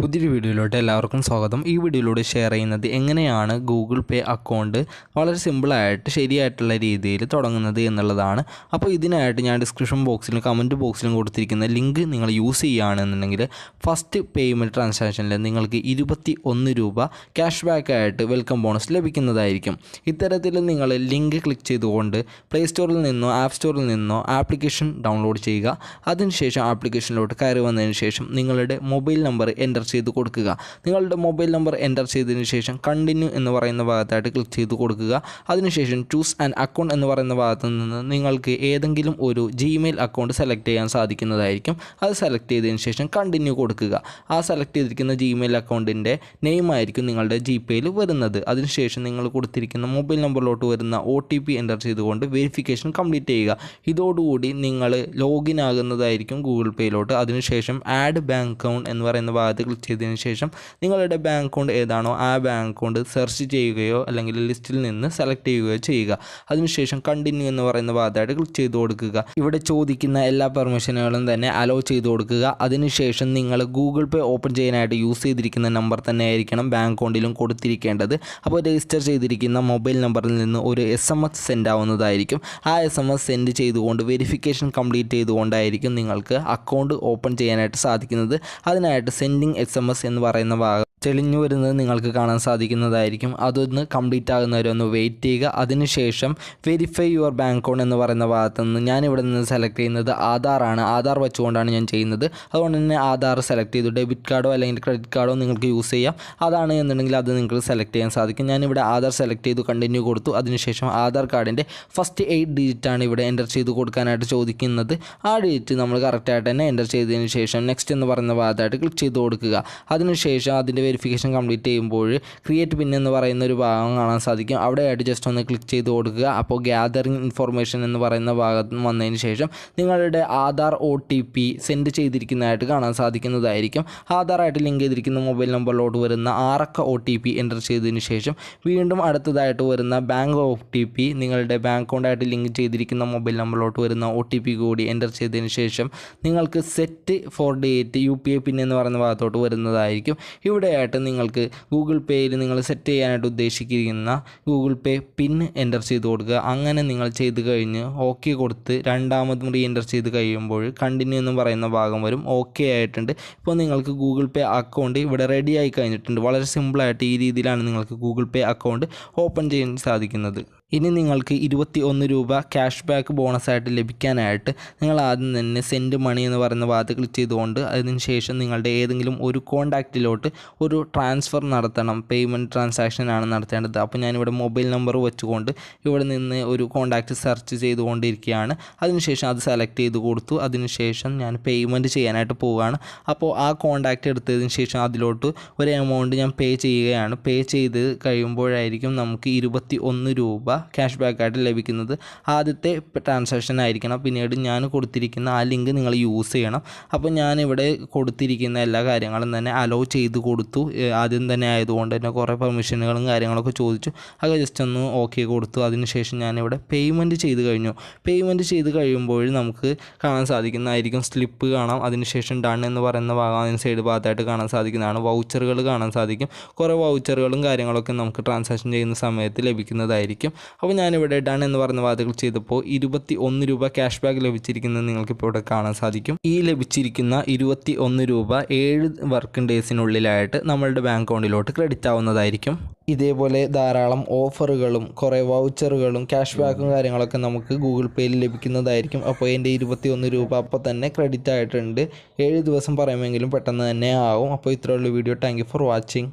പുതിയൊരു വീഡിയോയിലോട്ട് എല്ലാവർക്കും സ്വാഗതം. ഈ വീഡിയോയിലൂടെ ഷെയർ ചെയ്യുന്നത് എങ്ങനെയാണ് ഗൂഗിൾ പേ അക്കൗണ്ട് വളരെ സിമ്പിളായിട്ട് ശരിയായിട്ടുള്ള രീതിയിൽ തുടങ്ങുന്നത് എന്നുള്ളതാണ്. അപ്പോൾ ഇതിനായിട്ട് ഞാൻ ഡിസ്ക്രിപ്ഷൻ ബോക്സിലും കമന്റ് ബോക്സിലും കൊടുത്തിരിക്കുന്ന ലിങ്ക് നിങ്ങൾ യൂസ് ചെയ്യുകയാണെന്നുണ്ടെങ്കിൽ ഫസ്റ്റ് പേയ്മെന്റ് ട്രാൻസാക്ഷനിൽ നിങ്ങൾക്ക് ഇരുപത്തി ഒന്ന് രൂപ ക്യാഷ് ബാക്ക് ആയിട്ട് വെൽക്കം ബോണസ് ലഭിക്കുന്നതായിരിക്കും. ഇത്തരത്തിൽ നിങ്ങൾ ലിങ്ക് ക്ലിക്ക് ചെയ്തുകൊണ്ട് പ്ലേ സ്റ്റോറിൽ നിന്നോ ആപ്പ് സ്റ്റോറിൽ നിന്നോ ആപ്ലിക്കേഷൻ ഡൗൺലോഡ് ചെയ്യുക. അതിനുശേഷം ആപ്ലിക്കേഷനിലോട്ട് കയറി വന്നതിന് ശേഷം നിങ്ങളുടെ മൊബൈൽ നമ്പർ എന്റർ ചെയ്ത് കൊടുക്കുക. നിങ്ങളുടെ മൊബൈൽ നമ്പർ എന്റർ ചെയ്തതിന് ശേഷം കണ്ടിന്യൂ എന്ന് പറയുന്ന ഭാഗത്തായിട്ട് ക്ലിക്ക് ചെയ്ത് കൊടുക്കുക. അതിനുശേഷം ചൂസ് ആൻഡ് അക്കൗണ്ട് എന്ന് പറയുന്ന ഭാഗത്ത് നിന്ന് നിങ്ങൾക്ക് ഏതെങ്കിലും ഒരു ജിമെയിൽ അക്കൗണ്ട് സെലക്ട് ചെയ്യാൻ സാധിക്കുന്നതായിരിക്കും. അത് സെലക്ട് ചെയ്തതിന് ശേഷം കണ്ടിന്യൂ കൊടുക്കുക. ആ സെലക്ട് ചെയ്തിരിക്കുന്ന ജിമെയിൽ അക്കൗണ്ടിന്റെ നെയിം ആയിരിക്കും നിങ്ങളുടെ ജി പേയിൽ വരുന്നത്. അതിനുശേഷം നിങ്ങൾ കൊടുത്തിരിക്കുന്ന മൊബൈൽ നമ്പറിലോട്ട് വരുന്ന ഒ ടി പി എന്റർ ചെയ്തുകൊണ്ട് വെരിഫിക്കേഷൻ കംപ്ലീറ്റ് ചെയ്യുക. ഇതോടുകൂടി നിങ്ങൾ ലോഗിൻ ആകുന്നതായിരിക്കും ഗൂഗിൾ പേയിലോട്ട് അതിനുശേഷം ആഡ് ബാങ്ക് അക്കൗണ്ട് എന്ന് പറയുന്ന ഭാഗത്ത് ക്ലിക്ക് ചെയ്തതിന് ശേഷം നിങ്ങളുടെ ബാങ്ക് അക്കൗണ്ട് ഏതാണോ ആ ബാങ്ക് അക്കൗണ്ട് സെർച്ച് ചെയ്യുകയോ അല്ലെങ്കിൽ ലിസ്റ്റിൽ നിന്ന് സെലക്ട് ചെയ്യുകയോ ചെയ്യുക. അതിനുശേഷം കണ്ടിന്യൂ എന്ന് പറയുന്ന ഭാഗത്തായിട്ട് ക്ലിക്ക് ചെയ്ത് കൊടുക്കുക. ഇവിടെ ചോദിക്കുന്ന എല്ലാ പെർമിഷനുകളും തന്നെ അലോ ചെയ്ത് കൊടുക്കുക. അതിനുശേഷം നിങ്ങൾ ഗൂഗിൾ പേ ഓപ്പൺ ചെയ്യാനായിട്ട് യൂസ് ചെയ്തിരിക്കുന്ന നമ്പർ തന്നെ ആയിരിക്കണം ബാങ്ക് അക്കൗണ്ടിലും കൊടുത്തിരിക്കേണ്ടത്. അപ്പോൾ രജിസ്റ്റർ ചെയ്തിരിക്കുന്ന മൊബൈൽ നമ്പറിൽ നിന്ന് ഒരു എസ് എം എസ് സെൻഡ് ആവുന്നതായിരിക്കും. ആ എസ് എം എസ് സെൻഡ് ചെയ്തുകൊണ്ട് വെരിഫിക്കേഷൻ കംപ്ലീറ്റ് ചെയ്തുകൊണ്ടായിരിക്കും നിങ്ങൾക്ക് അക്കൗണ്ട് ഓപ്പൺ ചെയ്യാനായിട്ട് സാധിക്കുന്നത്. അതിനായിട്ട് സെൻഡിങ് എസ് എം എസ് എന്ന് പറയുന്ന ഭാഗം തെളിഞ്ഞു വരുന്നത് നിങ്ങൾക്ക് കാണാൻ സാധിക്കുന്നതായിരിക്കും. അതൊന്ന് കംപ്ലീറ്റ് ആകുന്നവരെ ഒന്ന് വെയിറ്റ് ചെയ്യുക. അതിനുശേഷം വെരിഫൈ യുവർ ബാങ്ക് അക്കൗണ്ട് എന്ന് പറയുന്ന ഭാഗത്ത് നിന്ന് ഞാനിവിടെ നിന്ന് സെലക്ട് ചെയ്യുന്നത് ആധാറാണ് ആധാർ വെച്ചുകൊണ്ടാണ് ഞാൻ ചെയ്യുന്നത്. അതുകൊണ്ട് തന്നെ ആധാർ സെലക്ട് ചെയ്തു. ഡെബിറ്റ് കാർഡോ അല്ലെങ്കിൽ ക്രെഡിറ്റ് കാർഡോ നിങ്ങൾക്ക് യൂസ് ചെയ്യാം. അതാണ് എന്നുണ്ടെങ്കിൽ അത് നിങ്ങൾക്ക് സെലക്ട് ചെയ്യാൻ സാധിക്കും. ഞാനിവിടെ ആധാർ സെലക്ട് ചെയ്തു കണ്ടിന്യൂ കൊടുത്തു. അതിനുശേഷം ആധാർ കാർഡിന്റെ ഫസ്റ്റ് എയ്റ്റ് ആണ് ഇവിടെ എന്റർ ചെയ്ത് കൊടുക്കാനായിട്ട് ചോദിക്കുന്നത്. ആ ഡിജിറ്റ് നമ്മൾ കറക്റ്റായിട്ട് തന്നെ എന്റർ ചെയ്തതിന് ശേഷം നെക്സ്റ്റ് എന്ന് പറയുന്ന ഭാഗത്തായിട്ട് ക്ലിക്ക് ചെയ്ത് കൊടുക്കുക. അതിനുശേഷം അതിന്റെ വെരിഫിക്കേഷൻ കംപ്ലീറ്റ് ചെയ്യുമ്പോൾ ക്രിയേറ്റ് പിൻ എന്ന് പറയുന്ന ഒരു ഭാഗം കാണാൻ സാധിക്കും. അവിടെ അവിടെയായിട്ട് ജസ്റ്റ് ഒന്ന് ക്ലിക്ക് ചെയ്ത് കൊടുക്കുക. അപ്പോൾ ഗ്യാതറിങ് ഇൻഫർമേഷൻ എന്ന് പറയുന്ന ഭാഗത്ത് വന്നതിന് ശേഷം നിങ്ങളുടെ Aadhaar O T P send ചെയ്തിരിക്കുന്നതായിട്ട് കാണാൻ സാധിക്കുന്നതായിരിക്കും. ആധാറായിട്ട് ലിങ്ക് ചെയ്തിരിക്കുന്ന മൊബൈൽ നമ്പറിലോട്ട് വരുന്ന ആറക്ക ഒ ടി പി എന്റർ ചെയ്തതിന് ശേഷം വീണ്ടും അടുത്തതായിട്ട് വരുന്ന ബാങ്ക് ഒ ടി പി നിങ്ങളുടെ ബാങ്ക് അക്കൗണ്ടായിട്ട് ലിങ്ക് ചെയ്തിരിക്കുന്ന മൊബൈൽ നമ്പറിലോട്ട് വരുന്ന ഒ ടി പി കൂടി എന്റർ ചെയ്തതിന് ശേഷം നിങ്ങൾക്ക് set for date U P I PIN എന്ന് പറയുന്ന ഭാഗത്തോട്ട് വരുന്നതായിരിക്കും ഇവിടെയായിട്ട് നിങ്ങൾക്ക് ഗൂഗിൾ പേയിൽ നിങ്ങൾ സെറ്റ് ചെയ്യാനായിട്ട് ഉദ്ദേശിക്കുന്ന ഗൂഗിൾ പേ പിൻ എന്റർ ചെയ്ത് കൊടുക്കുക. അങ്ങനെ നിങ്ങൾ ചെയ്ത് കഴിഞ്ഞ് ഓക്കെ കൊടുത്ത് രണ്ടാമതും റീ എന്റർ ചെയ്ത് കഴിയുമ്പോൾ കണ്ടിന്യൂ എന്ന് പറയുന്ന ഭാഗം വരും. ഓക്കെ ആയിട്ടുണ്ട്. ഇപ്പോൾ നിങ്ങൾക്ക് ഗൂഗിൾ പേ അക്കൗണ്ട് ഇവിടെ റെഡി ആയി കഴിഞ്ഞിട്ടുണ്ട്. വളരെ സിമ്പിളായിട്ട് ഈ രീതിയിലാണ് നിങ്ങൾക്ക് ഗൂഗിൾ പേ അക്കൗണ്ട് ഓപ്പൺ ചെയ്യാൻ സാധിക്കുന്നത്. ഇനി നിങ്ങൾക്ക് ഇരുപത്തി ഒന്ന് രൂപ ക്യാഷ് ബാക്ക് ബോണസായിട്ട് ലഭിക്കാനായിട്ട് നിങ്ങൾ ആദ്യം തന്നെ സെൻഡ് മണി എന്ന് പറയുന്ന ഭാഗത്ത് ക്ലിക്ക് ചെയ്തുകൊണ്ട് അതിന് ശേഷം നിങ്ങളുടെ ഏതെങ്കിലും ഒരു കോണ്ടാക്റ്റിലോട്ട് ഒരു ട്രാൻസ്ഫർ നടത്തണം. പേയ്മെന്റ് ട്രാൻസാക്ഷനാണ് നടത്തേണ്ടത്. അപ്പോൾ ഞാനിവിടെ മൊബൈൽ നമ്പർ വെച്ചുകൊണ്ട് ഇവിടെ നിന്ന് ഒരു കോണ്ടാക്റ്റ് സെർച്ച് ചെയ്തുകൊണ്ടിരിക്കുകയാണ്. അതിനുശേഷം അത് സെലക്ട് ചെയ്ത് കൊടുത്തു. അതിനുശേഷം ഞാൻ പേയ്മെന്റ് ചെയ്യാനായിട്ട് പോവുകയാണ്. അപ്പോൾ ആ കോണ്ടാക്റ്റ് എടുത്തതിന് ശേഷം അതിലോട്ട് ഒരു എമൗണ്ട് ഞാൻ പേ ചെയ്യുകയാണ്. പേ ചെയ്ത് കഴിയുമ്പോഴായിരിക്കും നമുക്ക് ഇരുപത്തി ഒന്ന് രൂപ ക്യാഷ് ബാക്കായിട്ട് ലഭിക്കുന്നത്. ആദ്യത്തെ ട്രാൻസാക്ഷൻ ആയിരിക്കണം. പിന്നീട് ഞാൻ കൊടുത്തിരിക്കുന്ന ആ ലിങ്ക് നിങ്ങൾ യൂസ് ചെയ്യണം. അപ്പോൾ ഞാനിവിടെ കൊടുത്തിരിക്കുന്ന എല്ലാ കാര്യങ്ങളും തന്നെ അലോ ചെയ്ത് കൊടുത്തു. ആദ്യം തന്നെ ആയതുകൊണ്ട് തന്നെ കുറേ പെർമിഷനുകളും കാര്യങ്ങളൊക്കെ ചോദിച്ചു. അത് ജസ്റ്റ് ഒന്ന് ഓക്കെ കൊടുത്തു. അതിനുശേഷം ഞാനിവിടെ പേയ്മെന്റ് ചെയ്ത് കഴിഞ്ഞു. പേയ്മെന്റ് ചെയ്ത് കഴിയുമ്പോൾ നമുക്ക് കാണാൻ സാധിക്കുന്നതായിരിക്കും സ്ലിപ്പ് കാണാം. അതിനുശേഷം ഡൺ എന്ന് പറയുന്ന ഭാഗം അതിന് സൈഡ് ഭാഗത്തായിട്ട് കാണാൻ സാധിക്കുന്നതാണ്. വൗച്ചറുകൾ കാണാൻ സാധിക്കും. കുറേ വൗച്ചറുകളും കാര്യങ്ങളൊക്കെ നമുക്ക് ട്രാൻസാക്ഷൻ ചെയ്യുന്ന സമയത്ത് ലഭിക്കുന്നതായിരിക്കും. അപ്പോൾ ഞാനിവിടെ ഡൺ എന്ന് പറയുന്ന വാതകൾ ചെയ്തപ്പോൾ ഇരുപത്തി ഒന്ന് രൂപ ക്യാഷ് ബാക്ക് ലഭിച്ചിരിക്കുന്നത് നിങ്ങൾക്ക് ഇപ്പോൾ ഇവിടെ കാണാൻ സാധിക്കും. ഈ ലഭിച്ചിരിക്കുന്ന ഇരുപത്തി ഒന്ന് രൂപ ഏഴ് വർക്കിംഗ് ഡേയ്സിനുള്ളിലായിട്ട് നമ്മളുടെ ബാങ്ക് അക്കൗണ്ടിലോട്ട് ക്രെഡിറ്റ് ആവുന്നതായിരിക്കും. ഇതേപോലെ ധാരാളം ഓഫറുകളും കുറേ വൗച്ചറുകളും ക്യാഷ് ബാക്കും കാര്യങ്ങളൊക്കെ നമുക്ക് ഗൂഗിൾ പേയിൽ ലഭിക്കുന്നതായിരിക്കും. അപ്പോൾ എന്റെ ഇരുപത്തി ഒന്ന് രൂപ അപ്പോൾ തന്നെ ക്രെഡിറ്റ് ആയിട്ടുണ്ട്. ഏഴ് ദിവസം പറയുമെങ്കിലും പെട്ടെന്ന് തന്നെ ആവും. അപ്പോൾ ഇത്രയുള്ള വീഡിയോ താങ്ക് ഫോർ വാച്ചിങ്